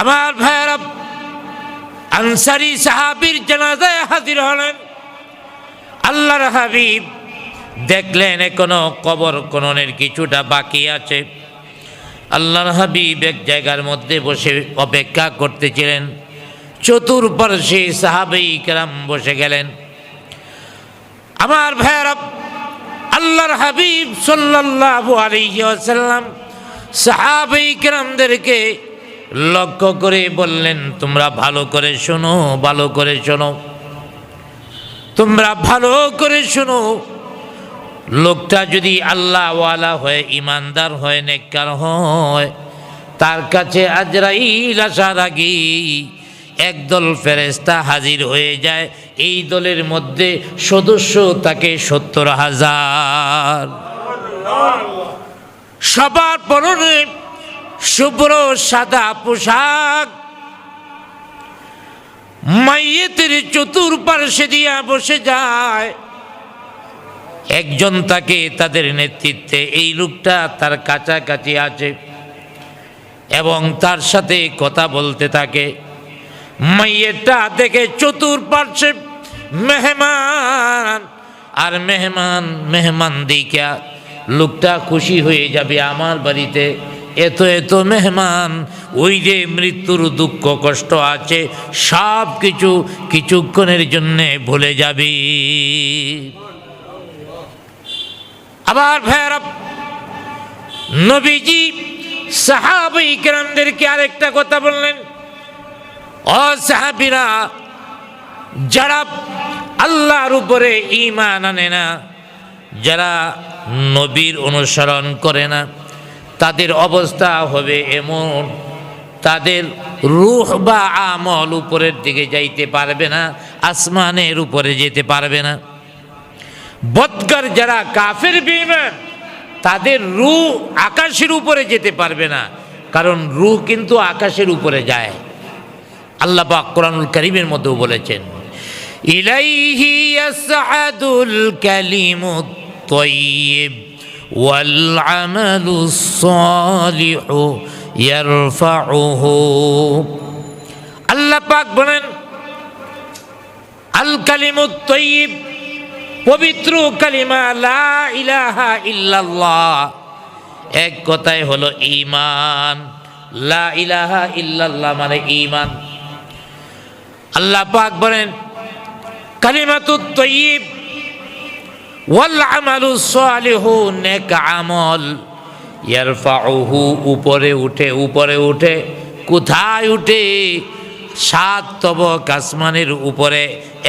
আমার ভাইয়েরা, আনসারি সাহাবির জানাজায় হাজির হলেন। আল্লাহর হাবিব দেখলেন এখনও কবর খননের কিছুটা বাকি আছে। আল্লাহর হাবিব এক জায়গার মধ্যে বসে অপেক্ষা করতেছিলেন। চতুর্পার্শ্বে সাহাবেই কেরাম বসে গেলেন। আমার ভাইয়েরা, আল্লাহর হাবিব সাল্লাল্লাহু আলাইহি ওয়াসাল্লাম সাহাবেই কেরামদেরকে লক্ষ্য করে বললেন, তোমরা ভালো করে শোনো, ভালো করে শোনো। তোমরা ভালো করে শোনো। লোকটা যদি আল্লাহওয়ালা হয়ে, ইমানদার হয়, নেককার হয়, তার কাছে আজরাইল আসার আগেই একদল ফেরেস্তা হাজির হয়ে যায়। এই দলের মধ্যে সদস্য তাকে সত্তর হাজার। সবার পরনে শুভ্র সাদা পোশাক। মাইয়েতের চতুর্পার্শ্বে দিয়া বসে যায়। একজন তাকে তাদের নেতৃত্বে এই লোকটা তার কাছাকাছি আছে এবং তার সাথে কথা বলতে থাকে। মাইয়েরটা দেখে চতুর্পার্শ্বে মেহমান, আর মেহমান মেহমান দিকা লোকটা খুশি হয়ে যাবে আমার বাড়িতে। এত এত মেহমান, ওই যে মৃত্যুর দুঃখ কষ্ট আছে, সব কিছু কিছুক্ষণের জন্যে ভুলে যাবি। আবার ভৈরব, নবীজি সাহাবি কেরামদেরকে আরেকটা কথা বললেন ও সাহাবিরা, যারা আল্লাহর উপরে ইমান আনে না, যারা নবীর অনুসরণ করে না তাদের অবস্থা হবে এমন। তাদের রুহ বা আমল উপরের দিকে যাইতে পারবে না, আসমানের উপরে যেতে পারবে না। বদকার যারা কাফের বিমান তাদের রু আকাশের উপরে যেতে পারবে না, কারণ রু কিন্তু আকাশের উপরে যায়। আল্লাহ কোরআনুল করিমের মধ্যেও বলেছেন, ইলাইহি ইয়াসআদুল কালিমুত তাইয়িব আমালুস সালিহু ইয়ারফাউহু আল্লাহ পাক বলেন, আল কালিমুত তাইয়িব পবিত্র কালিমা লা ইলাহা ইল্লাল্লাহ। এক কথায় হলো ঈমান। লা ইলাহা ইল্লাল্লাহ মানে ঈমান। আল্লাহ পাক বলেন, কালিমাতুত তাইয়িব নেক আমল। উপরে উঠে উপরে উঠে, কোথায় উঠে? সাত তবক আসমানের উপরে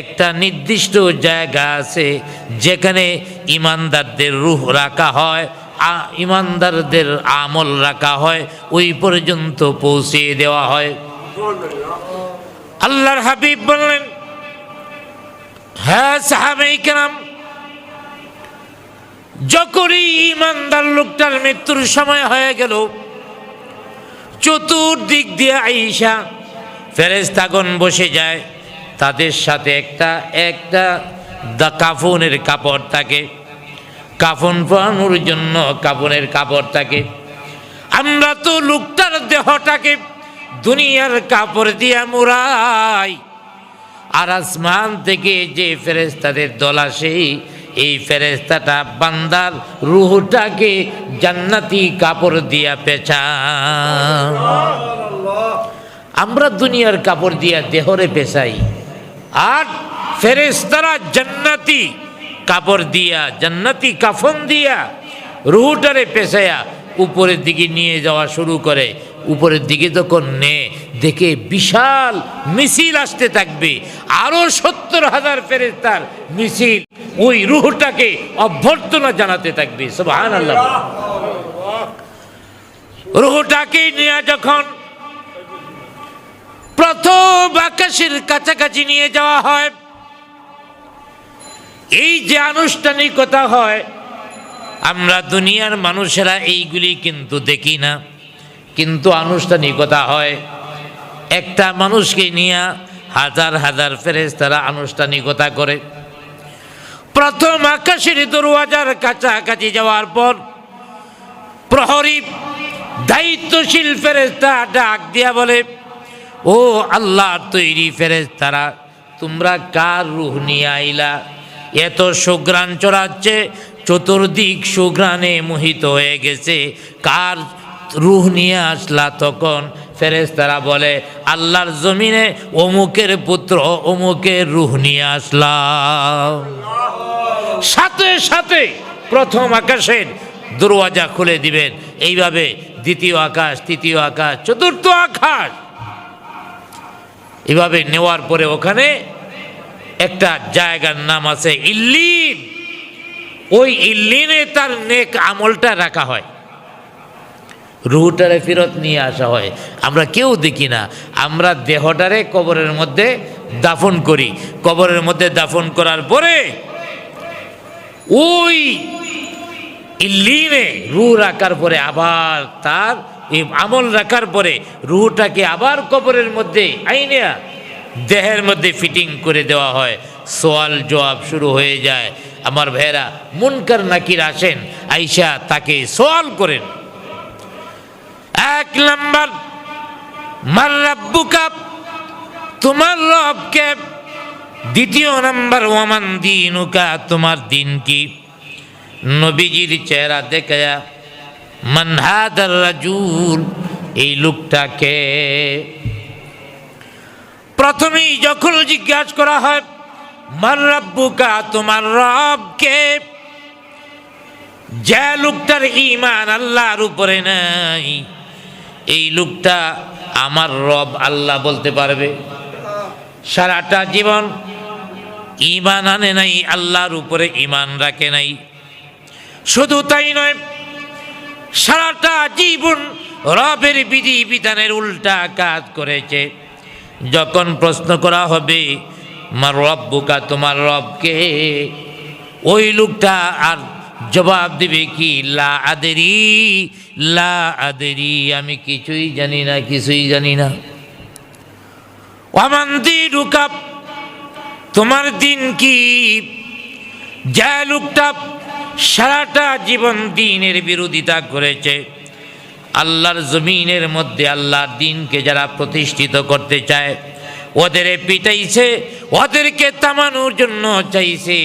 একটা নির্দিষ্ট জায়গা আছে, যেখানে ইমানদারদের রুহ রাখা হয় ইমানদারদের আমল রাখা হয়, ওই পর্যন্ত পৌঁছিয়ে দেওয়া হয়। আল্লাহর হাবিব বললেন হ্যাঁ সাহাবাই কেরাম যখনই ইমানদার লোকটার মৃত্যুর সময় হয়ে গেল, চতুর্দিক দিয়ে আইসা ফেরেস্তাগন বসে যায়। তাদের সাথে একটা একটা দা কাফনের কাপড় থাকে। কাফন পরানোর জন্য কাফনের কাপড় থাকে। আমরা তো লোকটার দেহটাকে দুনিয়ার কাপড় দিয়া মুড়াই। আর আসমান থেকে যে ফেরেস্তাদের দল আসে এই ফেরেস্তাটা বান্দার রুহটাকে জান্নাতি কাপড় দিয়া পেঁচান আমরা দুনিয়ার কাপড় দিয়া দেহরে পেশাই আর ফেরেস্তারা জান্নাতি কাপড় দিয়া, জান্নাতি কাফন দিয়া রুহুটারে পেশায়া উপরের দিকে নিয়ে যাওয়া শুরু করে। উপরের দিকে যখন নে, দেখে বিশাল মিছিল আসতে থাকবে। আরও সত্তর হাজার ফেরেস্তার মিছিল ওই রুহটাকে অভ্যর্থনা জানাতে থাকবে সুবহান আল্লাহ রুহটাকে নিয়ে যখন প্রথম আকাশের কাছাকাছি নিয়ে যাওয়া হয়, এই যে আনুষ্ঠানিকতা হয়, আমরা দুনিয়ার মানুষেরা এইগুলি কিন্তু দেখি না। কিন্তু আনুষ্ঠানিকতা হয়, একটা মানুষকে নিয়ে হাজার হাজার ফেরেস তারা আনুষ্ঠানিকতা করে। প্রথম আকাশের দরওয়াজার কাছাকাছি যাওয়ার পর প্রহরী দায়িত্বশীল ফেরেস্তা ডাক দিয়া বলে, ও আল্লাহর তৈরি ফেরেস তারা তোমরা কার রুহ নিয়ে আইলা? এত সুগ্রাণ চড়াচ্ছে, চতুর্দিক সুগ্রাণে মোহিত হয়ে গেছে, কার রুহ নিয়ে আসলা তখন? ফেরেশতারা বলে, আল্লাহর জমিনে অমুকের পুত্র, অমুকের রুহ নিয়ে আসলাম। সাথে সাথে প্রথম আকাশের দরওয়াজা খুলে দিবেন। এইভাবে দ্বিতীয় আকাশ, তৃতীয় আকাশ, চতুর্থ আকাশ। এভাবে নেওয়ার পরে ওখানে একটা জায়গার নাম আছে ইল্লিন ওই ইল্লিনে তার নেক আমলটা রাখা হয়। রুহটারে ফেরত নিয়ে আসা হয়। আমরা কেউ দেখি না। আমরা দেহটারে কবরের মধ্যে দাফন করি। কবরের মধ্যে দাফন করার পরে ওই ইল্লিনে রু রাখার পরে আবার তার আমল রাখার পরে রুহটাকে আবার কবরের মধ্যে আইনিয়া দেহের মধ্যে ফিটিং করে দেওয়া হয়। সোয়াল জবাব শুরু হয়ে যায়। আমার ভাইয়েরা, মুনকার নাকির আসেন, আইসা তাকে সোয়াল করেন। এক নাম্বার, মার রাব্বুকা, তোমার রবকে দ্বিতীয় নাম্বার, ওয়ামান দিনুকা, তোমার দিন কি? নবীজির চেহারা দেখে মানহাদার রাজুল, এই লোকটাকে। প্রথমেই যখন জিজ্ঞাসা করা হয় মার রাব্বুকা, তোমার রবকে? যে লোকটার ইমান আল্লাহর উপরে নাই, এই লোকটা আমার রব আল্লাহ বলতে পারবে। সারাটা জীবন ইমান আনে নাই, আল্লাহর উপরে ইমান রাখে নাই। শুধু তাই নয়, সারাটা জীবন রবের বিধি বিধানের উল্টা কাজ করেছে। যখন প্রশ্ন করা হবে, মার রব্বুকা, তোমার রবকে? ওই লোকটা আর জবাব দিবে কি, লা আদেরি লা আদেরি, আমি কিছুই জানি না, কিছুই জানি না। অমান্তি ঢুকাপ তোমার দিন কি? যা লোকটা সারাটা জীবন দিনের বিরোধিতা করেছে, আল্লাহর জমিনের মধ্যে আল্লাহর দিনকে যারা প্রতিষ্ঠিত করতে চায়, ওদের পিটাইছে, ওদেরকে তামানোর জন্য চাইছে,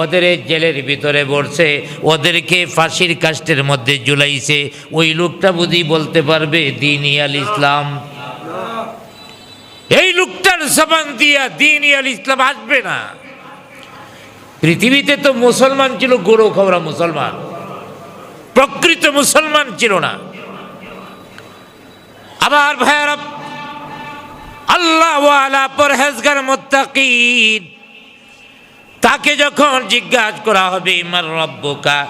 ওদের জেলের ভিতরে বসছে ওদেরকে ফাঁসির কাষ্টের মধ্যে জুলাইছে ওই লোকটা বুঝি বলতে পারবে দিন ইয়াল ইসলাম। এই লোকটার জবান দিয়া দিন ইয়াল ইসলাম আসবে না। পৃথিবীতে তো মুসলমান ছিল, গরু খবরা মুসলমান। প্রকৃত মুসলমান ছিল না। আবার ভাইয়ারা, আল্লাহ ওয়ালা পরহেজগার মোত্তাকিন, তাকে যখন জিজ্ঞাসা করা হবে ইমার রব্বকা,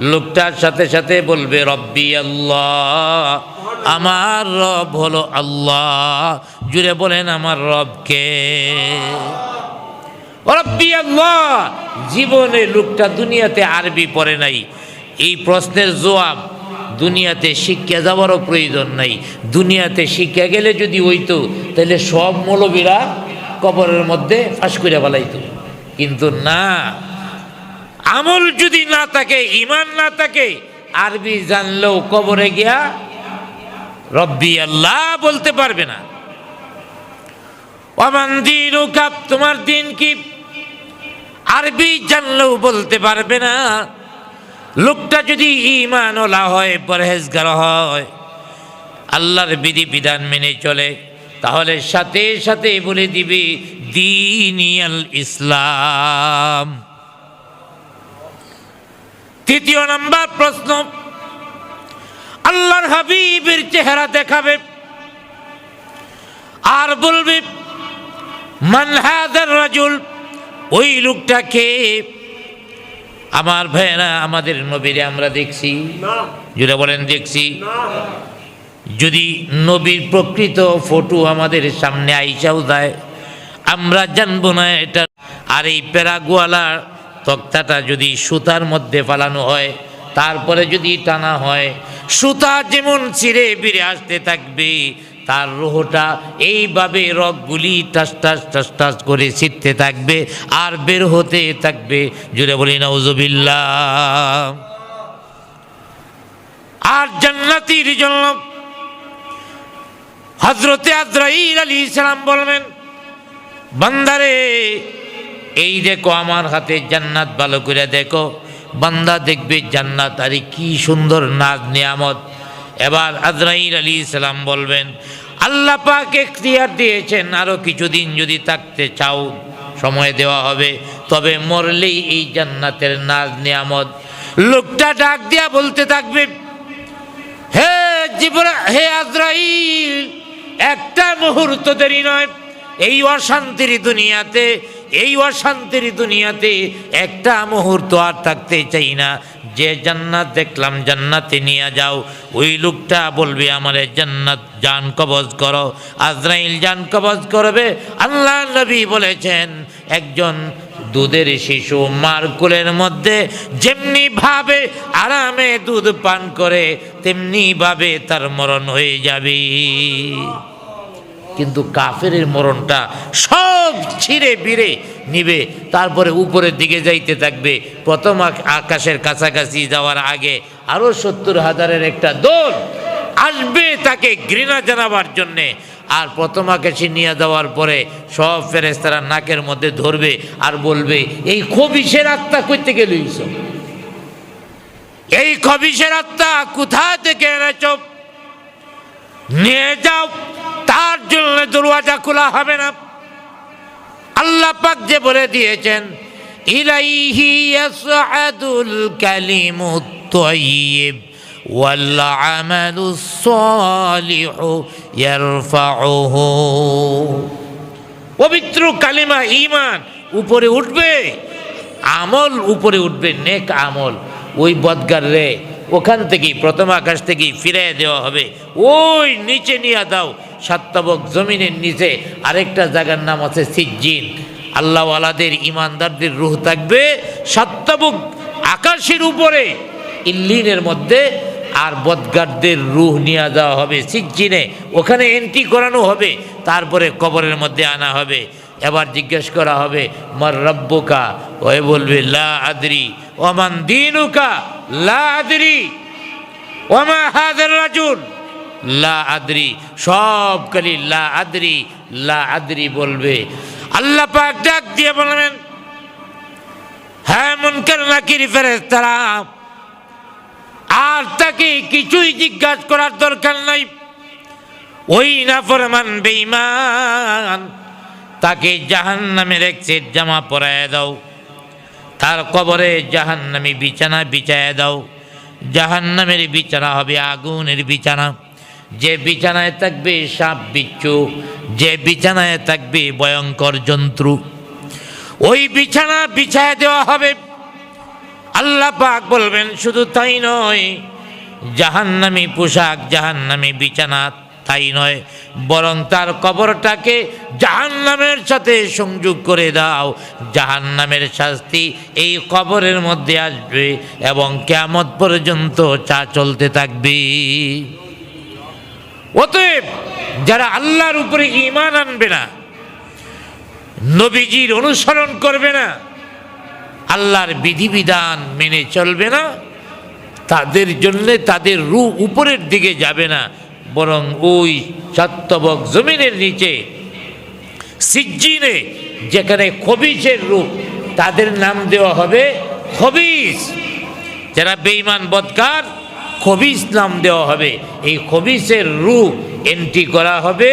লোকটার সাথে সাথে বলবে, রব্বি আল্লাহ। আমার রব হলো আল্লাহ। জুড়ে বলেন, আমার রবকে রব্বি আল্লাহ, জীবনে লোকটা দুনিয়াতে আরবি পড়ে নাই। এই প্রশ্নের জবাব, দুনিয়াতে শিক্ষা যাওয়ারও প্রয়োজন নাই। দুনিয়াতে শিক্ষা গেলে যদি হইতো, তাহলে সব মৌলবীরা কবরের মধ্যে ফাঁস করে ফেলাইতো। কিন্তু না, আমল যদি না থাকে ইমান না থাকে, আরবি জানলেও কবরে গিয়া রব্বি আল্লাহ বলতে পারবে না। অমান দিন তোমার দিন কি? আরবি জানলেও বলতে পারবে না। লোকটা যদি ইমান ওলা হয়, পরহেজগার হয়, আল্লাহর বিধি বিধান মেনে চলে, তাহলে সাথে সাথে বলে দিবি, দিনিয়াল ইসলাম। তৃতীয় নাম্বার প্রশ্ন আল্লাহর হাবিবের চেহারা দেখাবে। আর বলবে মানহাদার রাজুল ওই লোকটাকে আমার ভাইয়েরা আমাদের নবীরে আমরা দেখছি। যেটা বলেন দেখছি। যদি নবীর প্রকৃত ফটো আমাদের সামনে আইসাও দেয় আমরা জানব না এটা। আর এই প্যারাগোয়ালার তক্তাটা যদি সুতার মধ্যে ফালানো হয় তারপরে যদি টানা হয় সুতা যেমন ছিঁড়ে বেড়ে আসতে থাকবে, তার রোহটা এইভাবে রগগুলি টাস টাস টাস টাস করে ছিটতে থাকবে আর বের হতে থাকবে। জুড়ে বলি নজবিল্লা আর জান্নাতির জন্য হজরতে আদ্রাইল আলী ইসলাম বলবেন বান্দারে, এই দেখো আমার হাতে জান্নাত ভালো করে দেখো। বান্দা দেখবে জান্নাত, আরে কি সুন্দর নাজ নিয়ামত। এবার আজরাইল আলী ইসলাম বলবেন, আল্লাহ পাক এখতিয়ার দিয়েছেন আরও কিছুদিন যদি থাকতে চাও, সময় দেওয়া হবে, তবে মরলেই এই জান্নাতের নাজ নিয়ামত। লোকটা ডাক দিয়া বলতে থাকবে, হে জীবন হে আজরাইল, একটা মুহূর্ত দেরি নয়, এই অশান্তির দুনিয়াতে এই অশান্তির দুনিয়াতে একটা মুহূর্ত আর থাকতে চাই না। যে জান্নাত দেখলাম, জান্নাতে নিয়ে যাও। ওই লোকটা বলবে আমার, জান্নাত জান কবজ করো, আজরাইল জান কবজ করবে। আল্লাহ নবী বলেছেন, একজন দুধের শিশু মার কোলের মধ্যে যেমনি ভাবে আরামে দুধ পান করে, তেমনি ভাবে তার মরণ হয়ে যাবে। কিন্তু কাফের মরণটা সব ছিঁড়ে বিড়ে নিবে। তারপরে উপরের দিকে যাইতে থাকবে। প্রথম আকাশের কাছাকাছি যাওয়ার আগে আরও সত্তর হাজারের একটা দোল আসবে তাকে ঘৃণা জানাবার জন্যে। আর প্রথম আকাশে নিয়ে যাওয়ার পরে সব ফেরেস্তারা নাকের মধ্যে ধরবে আর বলবে, এই খবিসের আত্মা করতে গেলইছ এই খবিসের আত্মা কোথা থেকে এনেছ? নিয়ে যাও, তার জন্য দরওয়াজা খোলা হবে না। আল্লাহ পাক যে বলে দিয়েছেন, ইলাইহি ইয়াসআদুল কালিমুত তাইয়্যিব ওয়াল আমালুস সালিহু ইয়ারফাউহু। পবিত্র কালিমা ঈমান উপরে উঠবে, আমল উপরে উঠবে, নেক আমল। ওই বদগার রে ওখান থেকেই, প্রথম আকাশ থেকেই ফিরে দেওয়া হবে। ওই নিচে নিয়ে দাও। সাত্তাবক জমিনের নিচে আরেকটা জায়গার নাম আছে সিজ্জিন। আল্লাহওয়ালাদের, ইমানদারদের রুহ থাকবে। সাত্তাবক আকাশের উপরে, ইল্লিনের মধ্যে, আর বদগারদের রুহ নিয়ে যাওয়া হবে সিজ্জিনে। ওখানে এন্ট্রি করানো হবে, তারপরে কবরের মধ্যে আনা হবে। এবার জিজ্ঞেস করা হবে, মার রব্বুকা? ওয়ে বলবে, লা আদরি, ওমান দিনুকা? লা আদরি। রাজুল লা আদরি। সব লা আদরি লা আদরি বলবে। আল্লাহ হ্যাঁ আর তাকে কিছুই জিজ্ঞাসা করার দরকার নাই। ওই না ফরমান বেঈমান, তাকে জাহান নামের এক সেট জামা পরায় দাও। তার কবরে জাহান নামে বিছানা বিছায় দাও। জাহান নামের বিছানা হবে আগুনের বিছানা। যে বিছানায় থাকবে সাপ বিচ্ছু, যে বিছানায় থাকবে ভয়ঙ্কর জন্তু। ওই বিছানা বিছায় দেওয়া হবে। আল্লাহ পাক বলবেন, শুধু তাই নয়, জাহান্নামি পোশাক, জাহান্নামি বিছানা তাই নয়, বরং তার কবরটাকে জাহান্নামের সাথে সংযোগ করে দাও। জাহান্নামের শাস্তি এই কবরের মধ্যে আসবে এবং কেমত পর্যন্ত চা চলতে থাকবে। অতএব যারা আল্লাহর উপরে ঈমান আনবে না, নবীজির অনুসরণ করবে না, আল্লাহর বিধিবিধান মেনে চলবে না, তাদের জন্যে তাদের রু উপরের দিকে যাবে না। বরং ওই সাত্তবক জমিনের নিচে, সিজ্জিনে, যেখানে খবিসের রূপ, তাদের নাম দেওয়া হবে খবিস যারা বেঈমান বদকার খবিস নাম দেওয়া হবে। এই খবিসের রূপ এন্ট্রি করা হবে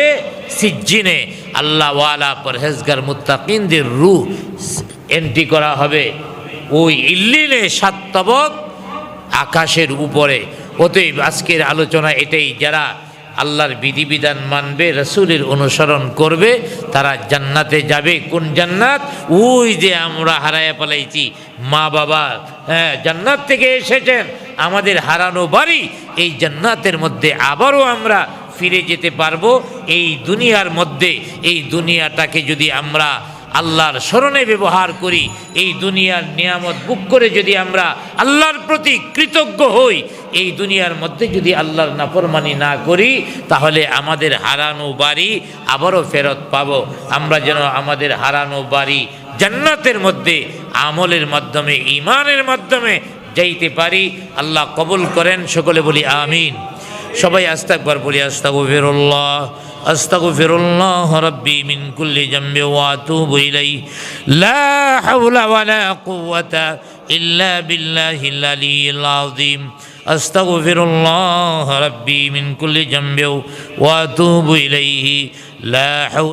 সিজ্জিনে। আল্লাহওয়ালা পরহেজগার মুত্তাকিনদের রু এন্ট্রি করা হবে ওই ইল্লিনে সাত্তবক আকাশের উপরে। অতএব আজকের আলোচনা এটাই, যারা আল্লাহর বিধিবিধান মানবে, রসুলের অনুসরণ করবে, তারা জান্নাতে যাবে। কোন জান্নাত? ওই যে আমরা হারায় পালাইছি মা বাবা হ্যাঁ জান্নাত থেকে এসেছেন। আমাদের হারানো বাড়ি, এই জান্নাতের মধ্যে আবারও আমরা ফিরে যেতে পারব। এই দুনিয়ার মধ্যে, এই দুনিয়াটাকে যদি আমরা আল্লাহর স্মরণে ব্যবহার করি, এই দুনিয়ার নিয়ামত বুক করে যদি আমরা আল্লাহর প্রতি কৃতজ্ঞ হই, এই দুনিয়ার মধ্যে যদি আল্লাহর নাফরমানি না করি, তাহলে আমাদের হারানো বাড়ি আবারও ফেরত পাব। আমরা যেন আমাদের হারানো বাড়ি জান্নাতের মধ্যে, আমলের মাধ্যমে ইমানের মাধ্যমে যাইতে পারি। আল্লাহ কবুল করেন, সকলে বলি আমিন। সবাই আস্তাকবার বলি, আস্তাগফিরুল্লাহ। আস্তাগফিরুল্লাহ রাব্বি মিন কুল্লি জামবি ওয়া আতুবু ইলাইহি লা হাওলা ওয়ালা কুওয়াতা ইল্লা বিল্লাহিল আলিয়্যিল আযীম আস্তাগফিরুল্লাহ রাব্বি মিন কুল্লি জামবি ওয়া আতুবু ইলাইহি লা হাওলা